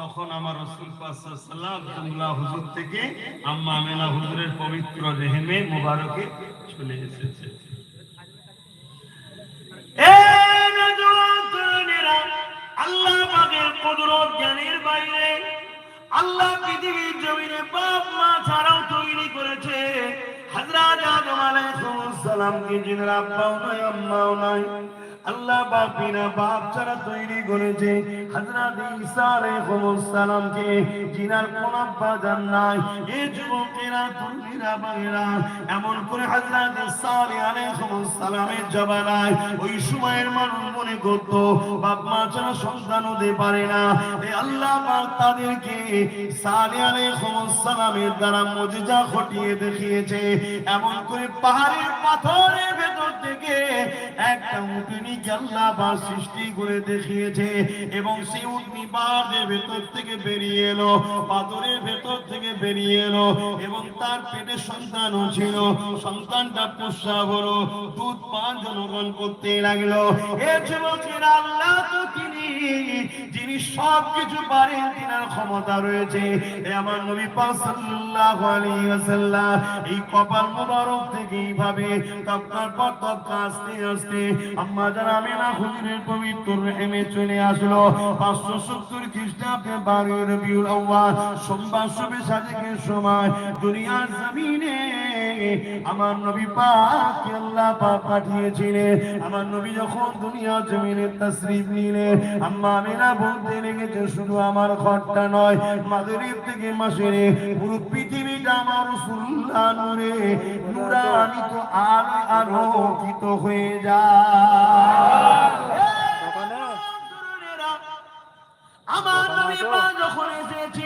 তখন আমার রসুল সাল্লাম তুমলা হুজুর থেকে আম্মা আমেনা হুজুরের পবিত্র রেহেমে মোবারকে চলে এসেছে। আল্লাহ পাকের কুদরত জ্ঞানের বাইরে আল্লাহ পৃথিবীর জমিনে বাপ মা ছাড়াও তৈরি করেছে। হযরত আদম আলাইহিস সালামকে যিনার আব্বাও নাই আম্মাও নাই আল্লাহ বাপ বিনা বাপ ছাড়া তৈরি করেছে। হযরত ঈসা আলাইহিস সালামকে, যিনার কোন জান নাই, এ যুবকেরা, তরুণীরা ভাইরা এমন করে হযরত সালেহ আলাইহিস সালামের জবানায় ওই সময়ের মানুষ মনে করত, বাপ মা ছাড়া সন্তান হতে পারে না। এ আল্লাহ পাক তাদেরকে সালেহ আলাইহিস সালামের দ্বারা মুজিজা ঘটিয়ে দেখিয়েছে। এমন করে পাহাড়ের পাথরের ভেতর থেকে একটা উটনিকে আল্লাহ পাক সৃষ্টি করে দেখিয়েছে এবং সেই উটনি পাহাড়ের ভেতর থেকে বেরিয়ে এলো পাথরের ভেতর থেকে বেরিয়ে এলো এবং তার পেটে সন্তানও ছিল। সন্তানটা প্রস্রাব হলো, দুধ পান জনগণ করতে লাগল। আল্লাহ, তো তিনি, যিনি সব কিছু পারেন, তিনার ক্ষমতা রয়েছে। আমার নবী এই কপাল মোবারক থেকে এইভাবে তপকার পর আমার নবী পাঠিয়েছিলেন। আমার নবী যখন দুনিয়া আম্মা বলতে লেগেছে, শুধু আমার ঘরটা নয়, মাগরিব থেকে মাসেরে পুরো পৃথিবীটা আমার রাসূলুল্লাহ নূরে নূরান্বিত আলো আলোকিত হয়ে যায়। আমার যখন এসেছিলেন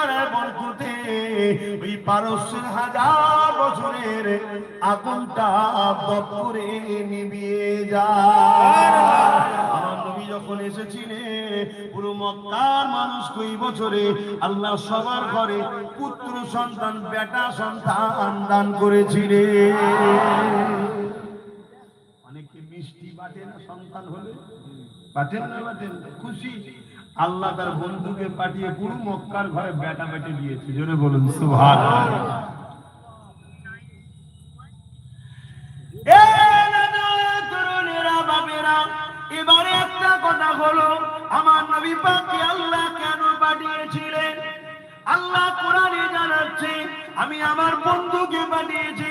ওই পারস্যের হাজার বছরের আগুনটা দপ করে নিভিয়ে যায় আমার নবী যখন পুরো মক্কার মানুষ কই বছরে আল্লাহ সবার ঘরে পুত্র সন্তান, বেটা সন্তান দান করেছিলেন অনেকে মিষ্টি বাটে না সন্তান হলে? বাটেন না বাটেন খুশি? আল্লাহ তার বন্ধুকে পাঠিয়ে পুরো মক্কার ঘরে বেটা বেটে দিয়েছে। জোরে বলুন সুভাষ এবারে একটা কথা হলো, আমার নবী পাকে আল্লাহ কেন পাঠিয়েছিলেন? আল্লাহ কোরআনে জানাচ্ছে, আমি আমার বন্ধুকে পাঠিয়েছি দুনিয়ার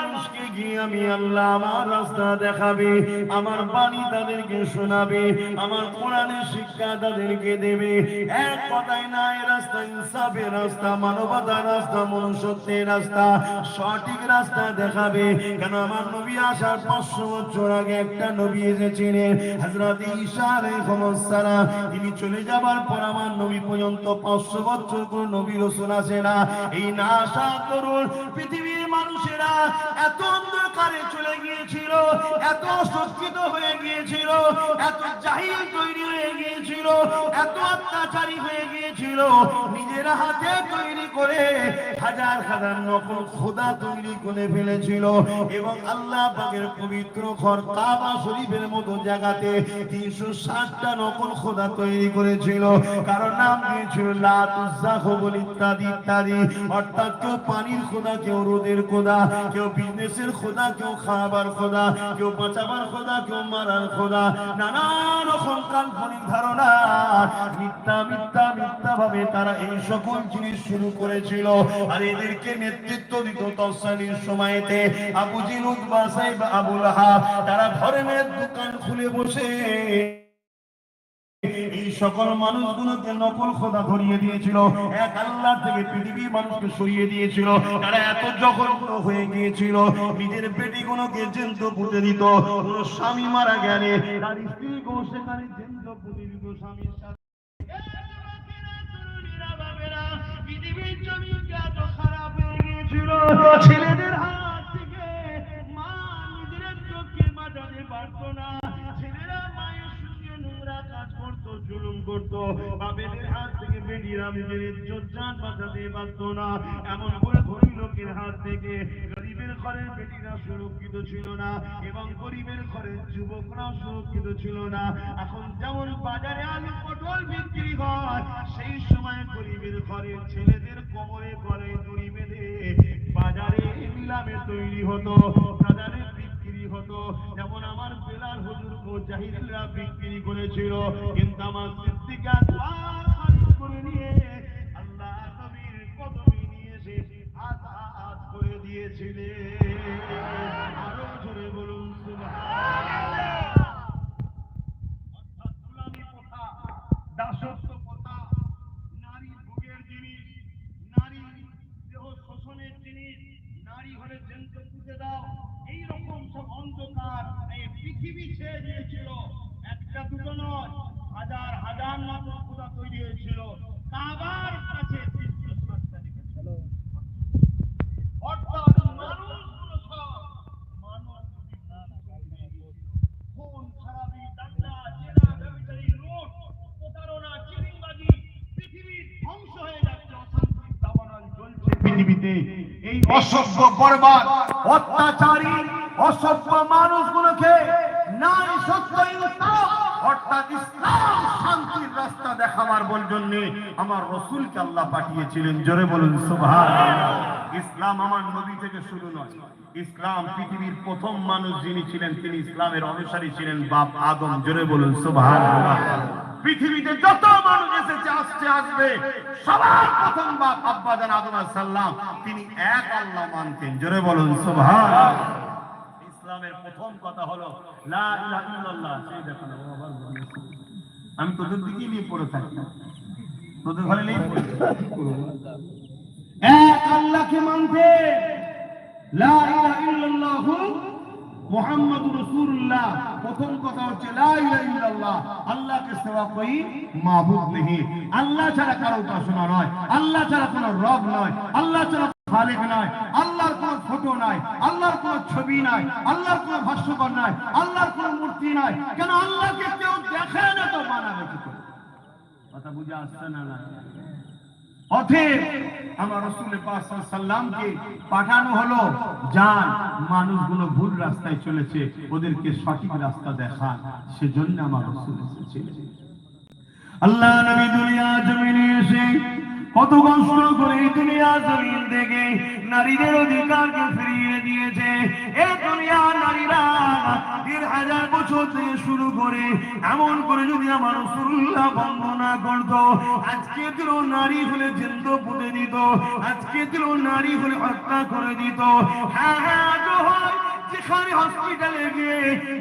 মানুষকে গিয়ে আমি আল্লাহ আমার রাস্তা দেখাবে, আমার বাণী তাদেরকে শোনাবে, আমার কোরআনের শিক্ষা তাদেরকে দেবে। এক কথাই নাই রাস্তা, ইনসাফের রাস্তা, মানবতার রাস্তা, মনুষ্যত্বের রাস্তা, সঠিক রাস্তা দেখাবে। কেন আমার নবী আসার পাঁচশো বছর আগে একটা নবী এসেছিলেন হজরত ঈসা আলাইহিস তিনি চলে যাবার পর আমার নবী পর্যন্ত পাঁচশো বছর কোন নবী রসুল আসে না। এই না আসা তরুণ পৃথিবীর মানুষেরা এত অন্ধকারে চলে গিয়েছিল, এত শক্তিত হয়ে গিয়েছিল, এত জাহিল তৈরি হয়ে গিয়েছিল, এত অত্যাচারী হয়ে গিয়েছিল। নিজের হাতে তৈরি করে হাজার হাজার নকল খোদা তৈরি করে ফেলেছিল। এবং আল্লাহ পাকের পবিত্র ঘর কাবা শরীফের মতো জায়গাতে তিনশো ষাটটা নকল খোদা তৈরি করেছিল। কারণ নাম দিয়েছিল ইত্যাদি ইত্যাদি। অর্থাৎ কেউ পানির খোদা, কেউ রোদের খোদা, কেউ বিজনেসের খোদা, কেউ খাবার খোদা, কেউ বাঁচাবার খোদা, কেউ মারার খোদা। নানা রকম কাল্পনিক ধারণা। মিথ্যা মিথ্যা মিথ্যা ভাবে তারা এই সকল জিনিস শুরু করেছিল। আর এদেরকে নেতৃত্ব দিত তৎসালীর সময়তে। আবু জিনুদ বা আবুল হাব তারা ধর্মের দোকান খুলে বসে এই সকল মানুষগুলোকে নকল খোদা ধরিয়ে দিয়েছিল। এক আল্লাহ থেকে পৃথিবীর মানুষকে সরিয়ে দিয়েছিল। তারা এত জঘন্য হয়ে গিয়েছিল। নিজের পেটি বেটিগুলোকে জেন্ত পুঁতে দিত। কোন স্বামী মারা গেলে তার স্ত্রীকেও সেখানে জেন্ত পুঁতে দিত স্বামীর পৃথিবীর জমিনটা ছেলেরা মায়ের সঙ্গে নোংরা কাজ করতো, জুলুম করতো। বাপেদের হাত থেকে বেরিয়ে নিজের বাঁচাতে পারতো না। এমন করে ধনী লোকের হাত থেকে ঘরের বেটিরা সুরক্ষিত ছিল না এবং গরিবের ঘরের যুবকরা সুরক্ষিত ছিল না। এখন যেমন বাজারে আলু পটল বিক্রি হয়, সেই সময় গরিবের ঘরের ছেলেদের কোমরে করে দড়ি বেঁধে বাজারে নিলামে তৈরি হতো, বাজারে বিক্রি হতো। যেমন আমার বেলাল হুজুর মুজাহিদরা বিক্রি করেছিল, কিন্তু আমার সিদ্দিকা করে নিয়ে আল্লাহ নবীর কদমে নিয়ে এসে আজাদ করে দিয়েছিলেন আরও জোরে বলুন সুবহানাল্লাহ অর্থাৎ গোলামি প্রথা দাসত্ব প্রথা নারী ভোগের জিনিস নারী দেহ শোষণের জিনিস নারী হলে জেনকে পুঁতে দাও এই রকম সব অন্ধকার এই পৃথিবী ছেয়ে দিয়েছিল একটা দুটো নয় হাজার হাজার মানুষ খোদা তৈরি হয়েছিল কাবার কাছে তিনশো ষাটটা রেখেছিল অর্থাৎ মানুষগুলো সব মানব খুন খারাপি দাঙ্গা জেনা ব্যভিচারী লুট প্রতারণা চিটিংবাজি পৃথিবীর ধ্বংস হয়ে যাচ্ছে অশান্তির দাবানল চলছে পৃথিবীতে এই অসভ্য, বরবাদ, অত্যাচারী, অসভ্য মানুষগুলোকে নারী সত্য ইসলাম পৃথিবীর প্রথম মানুষ যিনি ছিলেন, তিনি ইসলামের অনুসারী ছিলেন বাপ আদম। জোরে বলুন, সুবহানাল্লাহ। পৃথিবীতে যত মানুষ এসেছে, আসছে, আসবে, সবার প্রথম বাপ আব্বা জান আদম সালাম, তিনি এক আল্লাহ মানতেন। জোরে বলুন, সুবহানাল্লাহ। ইসলামের প্রথম কথা হলো। আমি তোদের দিকেই নিয়ে পড়ে থাকি। তোদের ঘরে এক আল্লাহকে মানতে লা ইলাহা ইল্লাল্লাহু মুহাম্মাদুর রাসূলুল্লাহ। প্রথম কথা হচ্ছে সেবা করি আল্লাহ ছাড়া কারও উপাসনা নয়। আল্লাহ ছাড়া কোনো রব নয়। আল্লাহ ছাড়া খালেক নয়। আল্লাহর কোনো ফটো নাই। আল্লাহর কোনো ছবি নাই। আল্লাহর কোনো ভাষ্যকর নাই। আল্লাহর কোনো মূর্তি নাই। কেন আল্লাহকে কেউ দেখে না তো মানাবে কথা বুঝে আসছে না? অতএব আমার রসুল সাল্লামকে পাঠানো হলো যান মানুষগুলো ভুল রাস্তায় চলেছে, ওদেরকে সঠিক রাস্তা দেখা, সেজন্য আমার রসুল এসেছিলেন। আল্লাহ নবী দুনিয়া জমিনে এসে কত কষ্ট করে দুনিয়া জমিন থেকে নারীদের অধিকারকে ফিরিয়ে দিয়েছে। এই দুনিয়া নারীরা দেড় হাজার বছর থেকে শুরু করে এমন করে যদি আমার রসুল্লাহ বন্দনা করতো, আজকে দিল নারী হলে জিন্দ পুঁতে দিত, আজকে দিল নারী হলে হত্যা করে দিত। হ্যাঁ হয় যেখানে হসপিটালে গিয়ে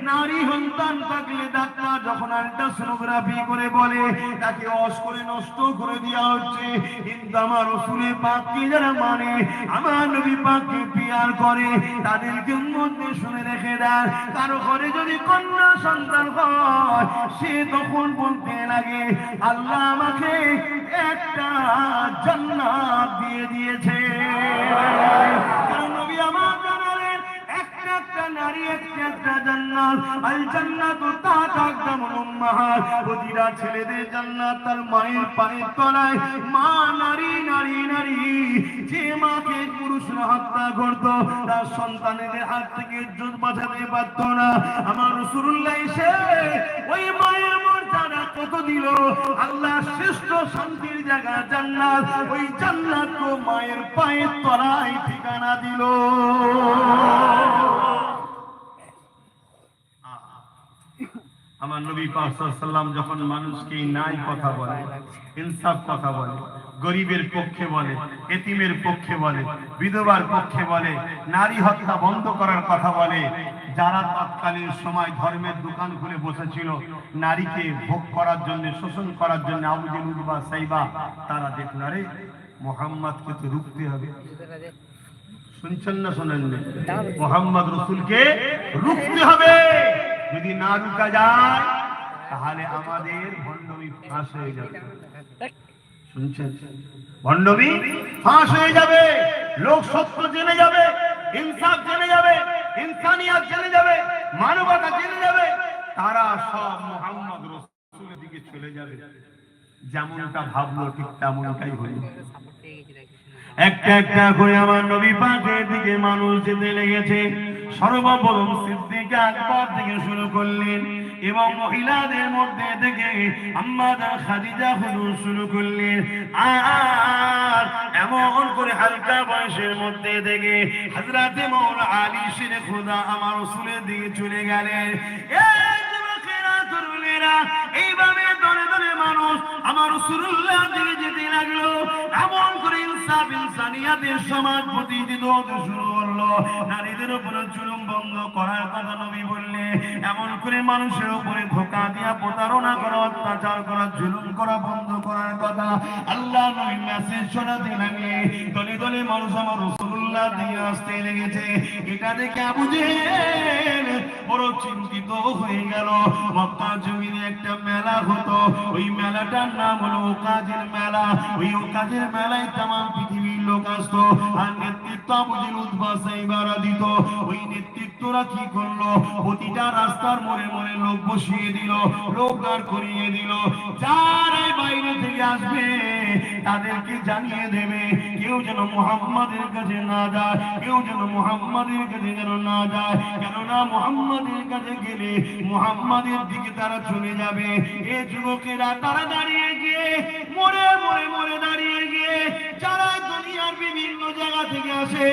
নারী সন্তান থাকলে ডাক্তার যখন আল্ট্রাসোনোগ্রাফি করে বলে, তাকে অস করে নষ্ট করে দেওয়া হচ্ছে। কিন্তু আমার রসুলের পাককে যারা মানে আমার নবী পাককে পিয়ার করে তাদেরকে মধ্যে শুনে রেখে দেন, কারও ঘরে যদি কন্যা সন্তান হয়, সে তখন বলতে লাগে, আল্লাহ আমাকে একটা জান্নাত দিয়ে দিয়েছে। কারণ ছেলেদের জান্নাত তার মায়ের পায়ের তলায়। মা নারী নারী নারী। যে মাকে পুরুষরা হত্যা করত, তার সন্তানের হাত থেকে ইজ্জত বাঁচাতে পারত না। আমার রাসূলুল্লাহ এসে ওই মায়ের মর্যাদা কত দিল? আল্লাহ শ্রেষ্ঠ শান্তির জায়গা জান্নাত। ওই জান্নাত মায়ের পায়ের তলায় ঠিকানা দিল। আমার নবী পাকসাল্লাম যখন মানুষকে নাই কথা বলে ইনসাফ কথা বলে গরিবের পক্ষে বলে এতিমের পক্ষে বলে বিধবার পক্ষে বলে নারী হত্যা বন্ধ করার কথা বলে যারা তৎকালীন সময় ধর্মের দোকান খুলে বসেছিল নারীকে ভোগ করার জন্য শোষণ করার জন্য আবু জেলুদ বা সাইবা তারা দেখল রে মোহাম্মদকে তো রুখতে হবে। শুনছেন না শোনেন মোহাম্মদ রসুলকে রুখতে হবে। যদি না রুকা যায়, তাহলে আমাদের ভণ্ডবী ফাঁস হয়ে যাবে। শুনছেন? ভণ্ডবী ফাঁস হয়ে যাবে। লোক সত্য জেনে যাবে, ইনসাফ জেনে যাবে, ইনসানিয়াত জেনে যাবে, মানবতা জেনে যাবে, তারা সব মোহাম্মদ রসুলের দিকে চলে যাবে। যেমনটা ভাবলো ঠিক তেমনটাই হলো। একটা একটা করে আমার নবী পাকের দিকে মানুষ যেতে লেগেছে। সর্বপ্রথম সিদ্দিক আকবর থেকে শুরু করলেন এবং মহিলাদের মধ্যে থেকে আম্মাদার খাদিজা হুজুর শুরু করলেন। আর এমন করে হালকা বয়সের মধ্যে থেকে হযরতে মাওলা আলী শিরে খোদা আমার রাসূলের দিকে চলে গেলেন। এইভাবে দলে দলে মানুষ, আমার রাসূলুল্লাহ দিকে যেতে লাগল। এমন করে ইনসাফ ইনসানিয়াতের সমাজ হতে শুরু করল। নারীদের উপরে জুলুম বন্ধ করার কথা নবী বললে, এমন করে মানুষের উপরে ধোকা দিয়া প্রতারণা করা, অত্যাচার করা, জুলুম করা বন্ধ করার কথা আল্লাহ নবী মেসেজ শোনাতে লাগলে দলে দলে মানুষ আমার রসুল্লাহ দিয়ে আসতে লেগেছে। এটা দেখে জেহেল বড় চিন্তিত হয়ে গেল। মক্কা জমিনে একটা মেলা হতো ওই মেলাটার নাম হলো ওকাজের মেলা। ওই ওকাজের মেলায় তাম পৃথিবীর লোক আসতো আর নেতৃত্ব বুঝিল উদ্ভাসাইবারা দিত। ওই নেতৃত্বরা কি করল? প্রতিটা রাস্তার মোড়ে মোড়ে লোক বসিয়ে দিল, লোক দাঁড় করিয়ে দিল। যারাই বাইরে থেকে আসবে, তাদেরকে জানিয়ে দেবে, কেউ যেন মুহাম্মাদের কাছে না যায়, কেউ যেন মুহাম্মাদের কাছে যেন না যায়। কেননা মুহাম্মাদের কাছে গেলে মুহাম্মাদের দিকে তারা চলে যাবে। এ যুবকেরা তারা দাঁড়িয়ে গিয়ে মোড়ে মোড়ে মোড়ে দাঁড়িয়ে গিয়ে যারা দুনিয়ার বিভিন্ন জায়গা থেকে আসে,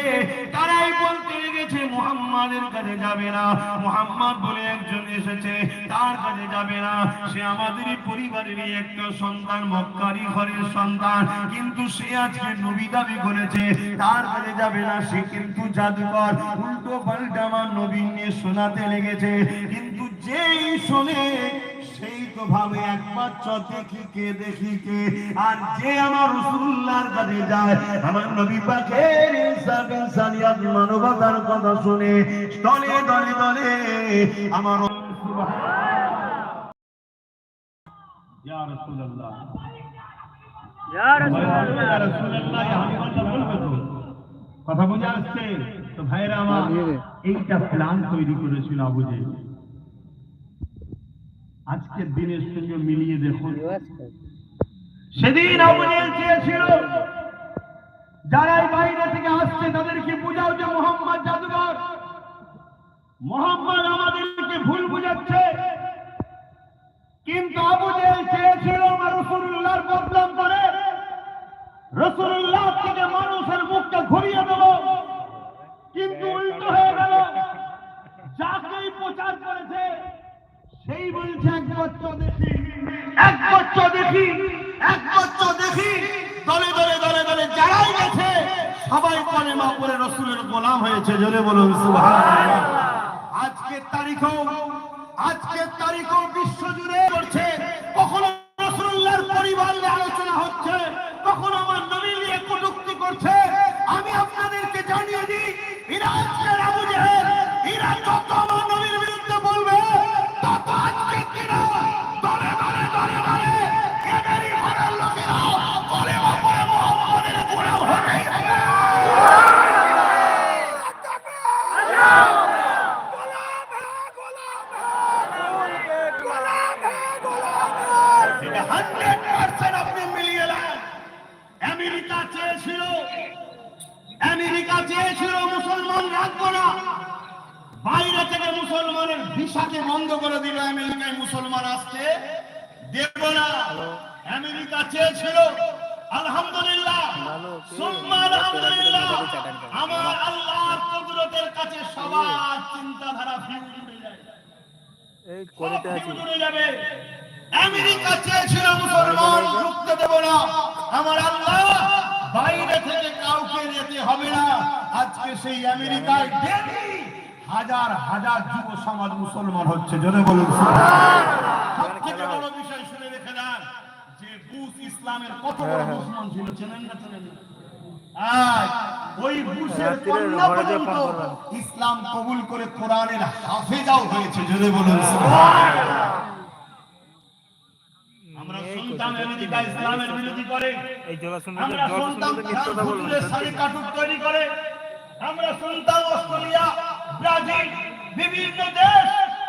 তারাই বলতে লেগেছে, মুহাম্মাদের কাছে যাবে না। মোহাম্মদ বলে একজন এসেছে, তার কাছে যাবে না। সে আমাদেরই পরিবারেরই একটা সন্তান, মক্কারি ঘরের সন্তান, কিন্তু সে আজকে নবী দাবি করেছে, তার কাছে যাবে না। সে কিন্তু জাদুকর, উল্টো পাল্টা আমার নবী নিয়ে শোনাতে লেগেছে, কিন্তু যেই শোনে ভাবে একবার দেখি কে দেখি কে। আর যে আমার রসুল্লাহর কাছে যায় আমার নবী পাখের ইনসাফ ইনসানিয়াত মানবতার কথা শুনে দলে দলে দলে আমার ইয়া রাসূলুল্লাহ। ইয়া রাসূলুল্লাহ। ইয়া হাবিবাল্লাহ বলবে তো। কথা বুঝে আসছে তো ভাইরা আমার এইটা প্ল্যান তৈরি করেছিল আবু জেহেল। আজকের দিনের সঙ্গে মিলিয়ে দেখুন। সেদিন চেয়েছিল যারাই বাইরে থেকে আসছে, তাদেরকে বুঝাও যে মোহাম্মদ জাদুঘর। মোহাম্মদ আমাদেরকে ভুল বুঝাচ্ছে। কিন্তু আবু জেহেল চেয়েছিল আমার রসুল্লাহর বদনাম করে। রসুল্লাহ থেকে মানুষের মুখটা ঘুরিয়ে দেব। কিন্তু উল্টো হয়ে গেল। যাকেই প্রচার করেছে সেই বলছে, এক দেখি। এক বচ্চ দেখি, এক বচ্চ দেখি। দলে দলে দলে দলে যারাই গেছে, সবাই রসুলের গোলাম হয়েছে। জোরে বলুন আজকের তারিখও আজকের তারিখও বিশ্ব জুড়ে করছে এই করিতে আছি। আমেরিকা চেয়েছিল মুসলমান ঢুকতে দেব না। আমার আল্লাহ বাইরে থেকে কাউকে যেতে হবে না। আজকে সেই আমেরিকায় ডেলি হাজার হাজার যুব সমাজ মুসলমান হচ্ছে। জোরে বলুন সব থেকে বড় বিষয় শুনে রেখে দেন যে বুশ ইসলামের কত বড় দুশ্মন ছিল চেনেন না চেনেন না? আজ ওই বুশের কন্যা পর্যন্ত ইসলাম কবুল করে কোরআনের হাফেজাও হয়েছে জোরে বলুন। আমরা এই আমেরিকা ইসলামের বিরোধী করে এই জল শুনলে আমরা শুনলে কথা বলবেন। হুজুরের কাটুক তৈরি করে আমরা শুনতাম অস্ট্রেলিয়া ব্রাজিল বিভিন্ন দেশ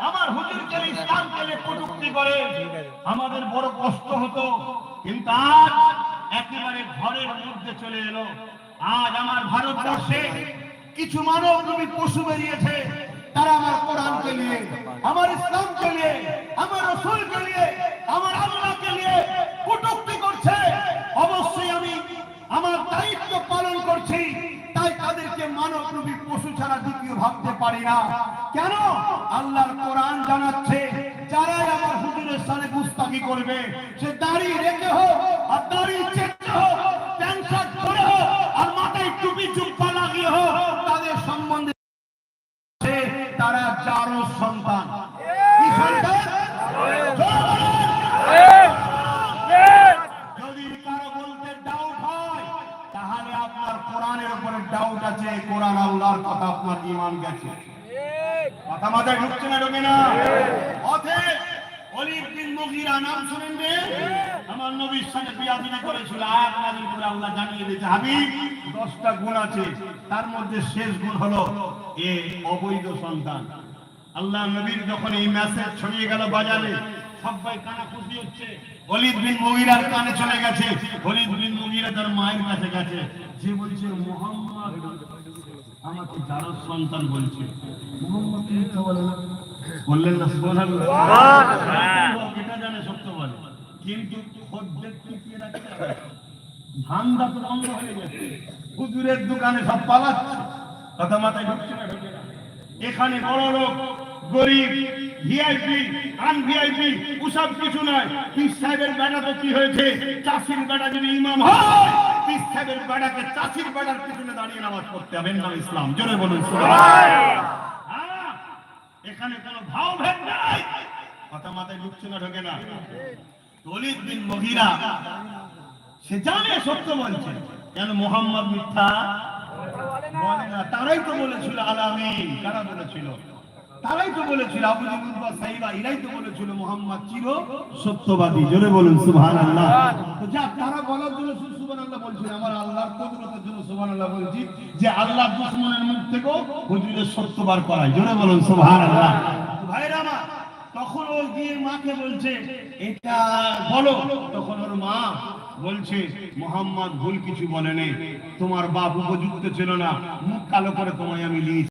আমার হুজুরকে ইসলামকে নিয়ে করে। আমাদের বড় কষ্ট হতো কিন্তু আজ একেবারে ঘরের মধ্যে চলে এলো। আজ আমার ভারতবর্ষে কিছু মানব রূপী পশু বেরিয়েছে। তারা আমার কোরআনকে নিয়ে, আমার ইসলামকে নিয়ে, আমার রসুলকে নিয়ে, আমার আল্লাহকে নিয়ে কটূক্তি করছে। অবশ্যই আমি আমার দায়িত্ব পালন করছি, তাই তাদেরকে মানব রূপী পশু ছাড়া দ্বিতীয় ভাবতে পারি না। কেন? আল্লাহর কোরআন জানাচ্ছে, যারাই আমার হুজুরের সাথে গুস্তাকি করবে, সে দাড়ি রেখে হোক আর দাড়ি চেটে হোক চারো সন্তান। কি সন্তান? যদি কারও বলতে ডাউট হয় তাহলে আপনার কোরআনের উপরে ডাউট আছে কোরআন আল্লাহর কথা আপনার ইমান গেছে। কথা মাথায় ঢুকছে না ঢোকে না? বিন মুগিরা নাম শুনেন রে। আমার নবীর সাথে বিয়াদিনী করেছিল আয়াত নাযিল করে আল্লাহ জানিয়ে দিয়েছে হাবিব 10টা গুণ আছে। তার মধ্যে শেষ গুণ হলো এ অবৈধ সন্তান। আল্লাহ নবীর যখন এই মেসেজ ছড়িয়ে গেল বাজারে, সবাই কানা খুশি হচ্ছে। অলিদ বিন মুগিরার কানে চলে গেছে। অলিদ বিন মুগিরা তার মায়ের কাছে গেছে। যে বলছে, মোহাম্মদ, আমাকে যারো সন্তান বলছে। মোহাম্মদ মিথ্যা বলে না? বললেন না, সুবহানাল্লাহ। এটা জানে সত্য বলে। কিন্তু খদ্দের টিকিয়ে রাখতে হবে। ধান্দা তো বন্ধ হয়ে গেছে। হুজুরের দোকানে সব পালাচ্ছে। কথা মাথায় ঢুকছে না ঢুকে না। এখানে বড় লোক গরিব ভিআইপি আন ভিআইপি ওসব কিছু নয়। পীর সাহেবের বেটা তো কি হয়েছে? চাষির বেটা যদি ইমাম হয় পীর সাহেবের বেটাকে চাষির বেটার পিছনে দাঁড়িয়ে নামাজ পড়তে হবে। নাম ইসলাম। জোরে বলুন হ্যাঁ, এখানে কোনো ভাও ভেদ নাই। কথা মাথায় ঢুকছে না ঢোকে না। দলিত বিন মহিরা সে জানে সত্য বলছে। কেন মোহাম্মদ মিথ্যা? না। তারাই তো বলেছিল আলামিন কারা বলেছিল? তারাই তো বলেছিল, আবু বা সাইবা, এরাই তো বলেছিল মোহাম্মদ চির সত্যবাদী। জোরে বলুন, সুবহানাল্লাহ। তো যাক, তারা বলার জন্য সুবহানাল্লাহ বলছিল, আমার আল্লাহর কুদরতের জন্য সুবহানাল্লাহ বলছি যে আল্লাহ দুশমনের মুখ থেকে হুজুরের সত্য বার করায়। জোরে বলুন, সুবহানাল্লাহ। ভাইরা আমার, তখন ও গিয়ে মাকে বলছে, এটা বলো। তখন ওর মা বলছে, মোহাম্মদ, ভুল কিছু বলেনি তোমার বাপ উপযুক্ত ছিল না। মুখ কালো করে তোমায় আমি নিয়েছি